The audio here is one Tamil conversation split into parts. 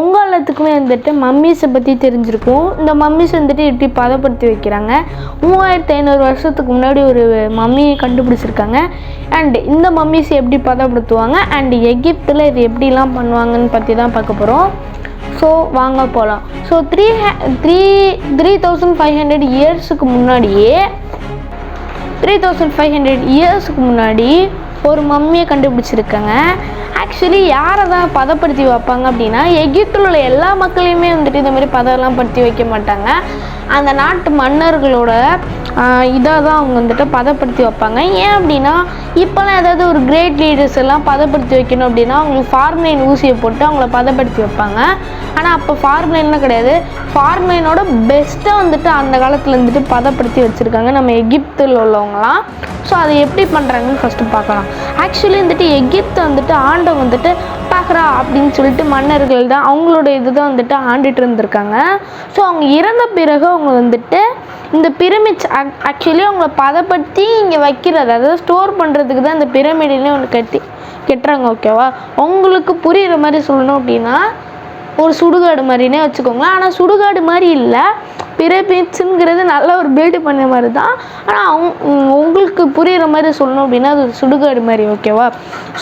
உங்கள் எல்லாத்துக்குமே வந்துட்டு மம்மீஸை பற்றி தெரிஞ்சிருக்கும். இந்த மம்மிஸ் வந்துட்டு எப்படி பதப்படுத்தி வைக்கிறாங்க? மூவாயிரத்து ஐநூறு வருஷத்துக்கு முன்னாடி ஒரு மம்மியை கண்டுபிடிச்சிருக்காங்க. அண்டு இந்த மம்மீஸ் எப்படி பதப்படுத்துவாங்க? அண்ட் எகிப்தில் இது எப்படிலாம் பண்ணுவாங்கன்னு பற்றி தான் பார்க்க போகிறோம் ஸோ வாங்க போகலாம் so three three three thousand five hundred இயர்ஸுக்கு முன்னாடியே த்ரீ தௌசண்ட் ஃபைவ் ஹண்ட்ரட் இயர்ஸுக்கு முன்னாடி ஒரு மம்மியை கண்டுபிடிச்சிருக்காங்க. ஆக்சுவலி யாரை தான் பதப்படுத்தி வைப்பாங்க அப்படின்னா எகிப்தில் உள்ள எல்லா மக்களையுமே வந்துட்டு இந்த மாதிரி பதம்லாம் படுத்தி வைக்க மாட்டாங்க. அந்த நாட்டு மன்னர்களோட இதாக தான் அவங்க வந்துட்டு பதப்படுத்தி வைப்பாங்க. ஏன் அப்படின்னா இப்போல்லாம் ஏதாவது ஒரு கிரேட் லீடர்ஸ் எல்லாம் பதப்படுத்தி வைக்கணும் அப்படின்னா அவங்களுக்கு ஃபார்ம்லைன் ஊசியை போட்டு அவங்கள பதப்படுத்தி வைப்பாங்க. ஆனால் அப்போ ஃபார்ம்லைன்லாம் கிடையாது. ஃபார்ம்லைனோட பெஸ்ட்டாக வந்துட்டு அந்த காலத்தில் வந்துட்டு பதப்படுத்தி வச்சுருக்காங்க நம்ம எகிப்தில் உள்ளவங்களாம் ஸோ அதை எப்படி பண்ணுறாங்கன்னு ஃபஸ்ட்டு பார்க்கலாம். ஆக்சுவலி வந்துட்டு எகிப்தை வந்துட்டு ஆண்டை வந்துட்டு பார்க்குறா அப்படின்னு சொல்லிட்டு மன்னர்கள் தான் அவங்களோட இது தான் வந்துட்டு ஆண்டுட்டு இருந்திருக்காங்க. ஸோ அவங்க இறந்த பிறகு அவங்க வந்துட்டு இந்த பிரமிட்ஸ் ஆக்சுவலி அவங்கள பதப்படுத்தி இங்கே வைக்கிறது அதாவது ஸ்டோர் பண்ணுறதுக்கு தான் இந்த பிரமிடுன்னு ஒன்று கட்டி கட்டுறாங்க ஓகேவா உங்களுக்கு புரிகிற மாதிரி சொல்லணும் அப்படின்னா ஒரு சுடுகாடு மாதிரினே வச்சுக்கோங்களேன். ஆனால் சுடுகாடு மாதிரி இல்லை. பிரமிட்ஸுங்கிறது நல்ல ஒரு பில்டு பண்ண மாதிரி தான் ஆனால் அவங்க உங்களுக்கு புரிகிற மாதிரி சொல்லணும் அப்படின்னா அது ஒரு சுடுகாடு மாதிரி ஓகேவா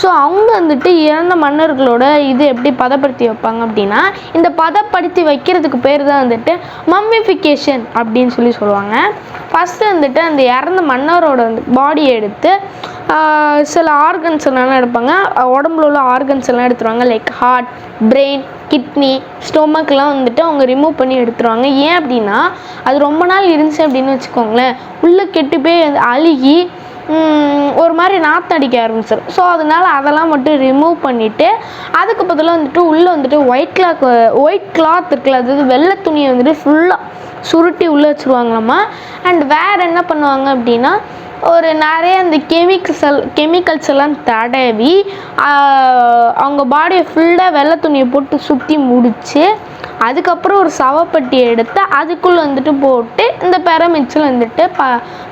ஸோ அவங்க வந்துட்டு இறந்த மன்னர்களோட இது எப்படி பதப்படுத்தி வைப்பாங்க அப்படின்னா இந்த பதப்படுத்தி வைக்கிறதுக்கு பேர் தான் வந்துட்டு மம்மிஃபிகேஷன் அப்படின்னு சொல்லி சொல்லுவாங்க. ஃபஸ்ட்டு வந்துட்டு அந்த இறந்த மன்னரோட வந்து பாடியை எடுத்து சில ஆர்கன்ஸ் எல்லாம் எடுப்பாங்க? உடம்புல உள்ள ஆர்கன்ஸ் எல்லாம் எடுத்துருவாங்க. லைக் ஹார்ட் பிரெயின் கிட்னி ஸ்டொமக்லாம் வந்துட்டு அவங்க ரிமூவ் பண்ணி எடுத்துருவாங்க. ஏன் அப்படின்னா அது ரொம்ப நாள் இருந்துச்சு அப்படின்னு வச்சுக்கோங்களேன். உள்ளே கெட்டு போய் அழுகி ஒரு மாதிரி நாத்தம் அடிக்க ஆரம்பிச்சிடும் ஸோ அதனால் அதெல்லாம் மட்டும் ரிமூவ் பண்ணிவிட்டு அதுக்கு பதிலாக வந்துட்டு உள்ளே வந்துட்டு ஒயிட் கிளாக் ஒயிட் கிளாத் இருக்குல்ல அதாவது வெள்ளை துணியை வந்துட்டு ஃபுல்லாக சுருட்டி உள்ளே வச்சுருவாங்களாம்மா அண்ட் வேறு என்ன பண்ணுவாங்க அப்படின்னா ஒரு நிறைய அந்த கெமிக்கல்ஸ் கெமிக்கல்ஸ் எல்லாம் தடவி அவங்க பாடியை ஃபுல்லாக வெள்ளை துணியை போட்டு சுற்றி முடித்து அதுக்கப்புறம் ஒரு சவப்பெட்டியை எடுத்து அதுக்குள்ளே வந்துட்டு போட்டு இந்த பெரமிச்சில் வந்துட்டு ப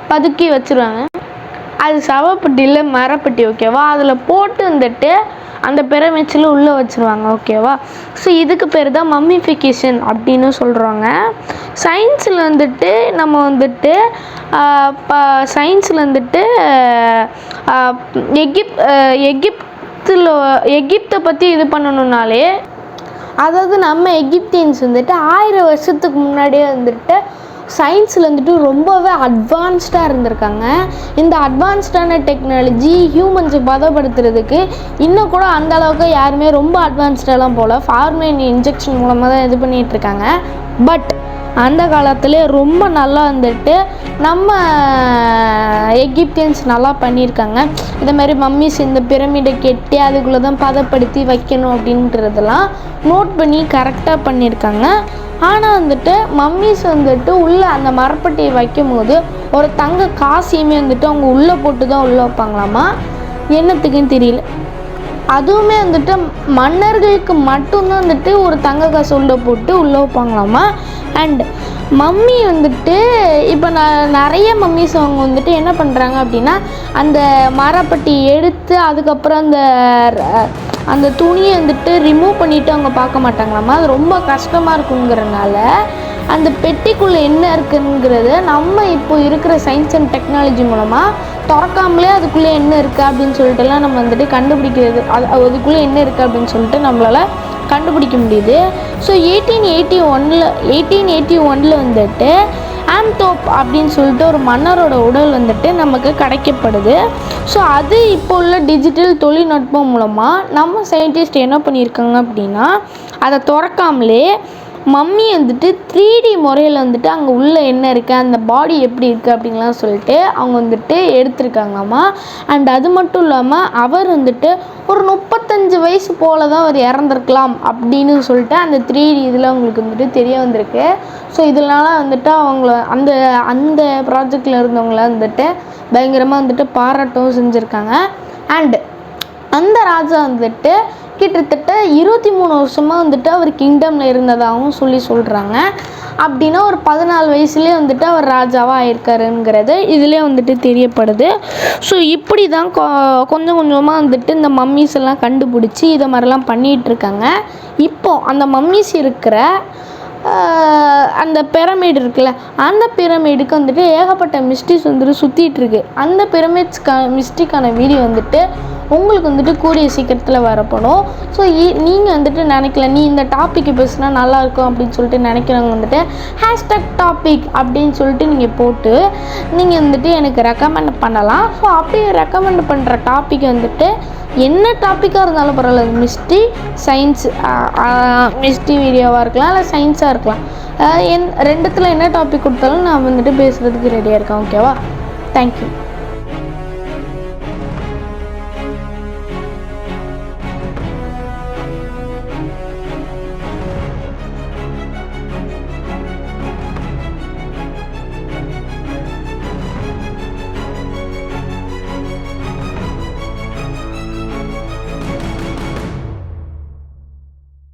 பதுக்கி வச்சுருவாங்க. அது சவப்பெட்டியில் மரப்பெட்டி ஓகேவா அதில் போட்டு வந்துட்டு அந்த பிரமிச்சில் உள்ளே வச்சுருவாங்க ஓகேவா ஸோ இதுக்கு பேர் தான் மம்மிஃபிகேஷன் அப்படின்னு சொல்கிறாங்க சயின்ஸில் வந்துட்டு நம்ம வந்துட்டு இப்போ சயின்ஸில் வந்துட்டு எகிப் எகிப்தில் எகிப்தை பற்றி இது பண்ணணுன்னாலே அதாவது நம்ம எகிப்தியன்ஸ் வந்துட்டு ஆயிரம் வருஷத்துக்கு முன்னாடியே வந்துட்டு சயின்ஸில் வந்துட்டு ரொம்பவே அட்வான்ஸ்டாக இருந்திருக்காங்க. இந்த அட்வான்ஸ்டான டெக்னாலஜி ஹியூமன்ஸை பதப்படுத்துறதுக்கு இன்னும் கூட அந்த அளவுக்கு யாருமே ரொம்ப அட்வான்ஸ்டாலாம் போகல ஃபார்மைன் இன்ஜெக்ஷன் மூலமாக தான் இது பண்ணிகிட்டு இருக்காங்க பட் அந்த காலத்துல ரொம்ப நல்லா வந்துட்டு நம்ம எகிப்தியன்ஸ் நல்லா பண்ணியிருக்காங்க. இந்த மாதிரி மம்மிஸ் இந்த பிரமிடை கெட்டி அதுக்குள்ளே தான் பதப்படுத்தி வைக்கணும் அப்படின்றதெல்லாம் நோட் பண்ணி கரெக்டாக பண்ணியிருக்காங்க. ஆனால் வந்துட்டு மம்மிஸ் வந்துட்டு உள்ளே அந்த மரப்பட்டியை வைக்கும் போது ஒரு தங்க காசியுமே வந்துட்டு அவங்க உள்ளே போட்டு தான் உள்ளே வைப்பாங்களாமா? என்னத்துக்குன்னு தெரியல. அதுவுமே வந்துட்டு மன்னர்களுக்கு மட்டும்தான் வந்துட்டு ஒரு தங்க காசு உள்ள போட்டு உள்ளே வைப்பாங்களாமா? அண்ட் மம்மி வந்துட்டு இப்போ நான் நிறைய மம்மிஸ் அவங்க வந்துட்டு என்ன பண்ணுறாங்க அப்படின்னா அந்த மரப்பட்டி எடுத்து அதுக்கப்புறம் அந்த அந்த துணியை வந்துட்டு ரிமூவ் பண்ணிவிட்டு அவங்க பார்க்க மாட்டாங்களாமா அது ரொம்ப கஷ்டமாக இருக்குங்கிறனால அந்த பெட்டிக்குள்ளே என்ன இருக்குங்கிறத நம்ம இப்போ இருக்கிற சயின்ஸ் அண்ட் டெக்னாலஜி மூலமாக திறக்காமலே அதுக்குள்ளே என்ன இருக்குது அப்படின்னு சொல்லிட்டுலாம் நம்ம வந்துட்டு கண்டுபிடிக்கிறது. அது அதுக்குள்ளே என்ன இருக்குது அப்படின்னு சொல்லிட்டு நம்மளால் கண்டுபிடிக்க முடியுது. ஸோ எயிட்டீன் எயிட்டி ஒனில் எயிட்டீன் எயிட்டி ஒனில் வந்துட்டு ஆம்தோப் அப்படின்னு சொல்லிட்டு ஒரு மன்னரோட உடல் வந்துட்டு நமக்கு கிடைக்கப்படுது. ஸோ அது இப்போ உள்ள டிஜிட்டல் தொழில்நுட்பம் மூலமாக நம்ம சயின்டிஸ்ட் என்ன பண்ணியிருக்காங்க அப்படின்னா அதை திறக்காமலே மம்மி வந்துட்டு த்ரீ டி முறையில் வந்துட்டு அங்கே உள்ளே என்ன இருக்குது அந்த பாடி எப்படி இருக்குது அப்படின்லாம் சொல்லிட்டு அவங்க வந்துட்டு எடுத்திருக்காங்களாமா. அண்ட் அது மட்டும் இல்லாமல் அவர் வந்துட்டு ஒரு முப்பத்தஞ்சு வயசு போல தான் அவர் இறந்துருக்கலாம் அப்படின்னு சொல்லிட்டு அந்த த்ரீ டி இதில் அவங்களுக்கு வந்துட்டு தெரிய வந்திருக்கு. ஸோ இதனால வந்துட்டு அவங்கள அந்த அந்த ப்ராஜெக்டில் இருந்தவங்கள வந்துட்டு பயங்கரமாக வந்துட்டு பாராட்டவும் செஞ்சுருக்காங்க. அண்டு அந்த ராஜா வந்துட்டு கிட்டத்தட்ட இருபத்தி மூணு வருஷமாக வந்துட்டு அவர் கிங்டமில் இருந்ததாகவும் சொல்லி சொல்கிறாங்க அப்படின்னா ஒரு பதினாலு வயசுலேயே வந்துட்டு அவர் ராஜாவாக ஆயிருக்காருங்கிறது இதிலே வந்துட்டு தெரியப்படுது. ஸோ இப்படி தான் கொ கொஞ்சம் கொஞ்சமாக வந்துட்டு இந்த மம்மீஸ் எல்லாம் கண்டுபிடிச்சி இதை மாதிரிலாம் பண்ணிகிட்டு இருக்காங்க. இப்போ அந்த மம்மீஸ் இருக்கிற அந்த பிரமிட் இருக்குல்ல அந்த பிரமிடுக்கு வந்துட்டு ஏகப்பட்ட மிஸ்டிஸ் வந்துட்டு சுற்றிட்டுருக்கு அந்த பிரமிட்ஸ்க்கான மிஸ்டிக்கான வீடியோ வந்துட்டு உங்களுக்கு வந்துட்டு கூடிய சீக்கிரத்தில் வரப்படும் ஸோ நீங்கள் வந்துட்டு நினைக்கல நீ இந்த டாப்பிக்கு பேசுனா நல்லாயிருக்கும் அப்படின்னு சொல்லிட்டு நினைக்கிறவங்க வந்துட்டு ஹேஷ்டாக் டாபிக் அப்படின்னு சொல்லிட்டு நீங்கள் போட்டு நீங்கள் வந்துட்டு எனக்கு ரெக்கமெண்ட் பண்ணலாம். ஸோ அப்படி ரெக்கமெண்ட் பண்ணுற டாபிக் வந்துட்டு என்ன டாப்பிக்காக இருந்தாலும் பரவாயில்ல. மிஸ்டி சயின்ஸ் மிஸ்டி வீடியோவாக இருக்கலாம் இல்லை சயின்ஸாக இருக்கலாம். என் ரெண்டுத்தில் என்ன டாபிக் கொடுத்தாலும் நான் வந்துட்டு பேசுகிறதுக்கு ரெடியாக இருக்கேன். ஓகேவா தேங்க்யூ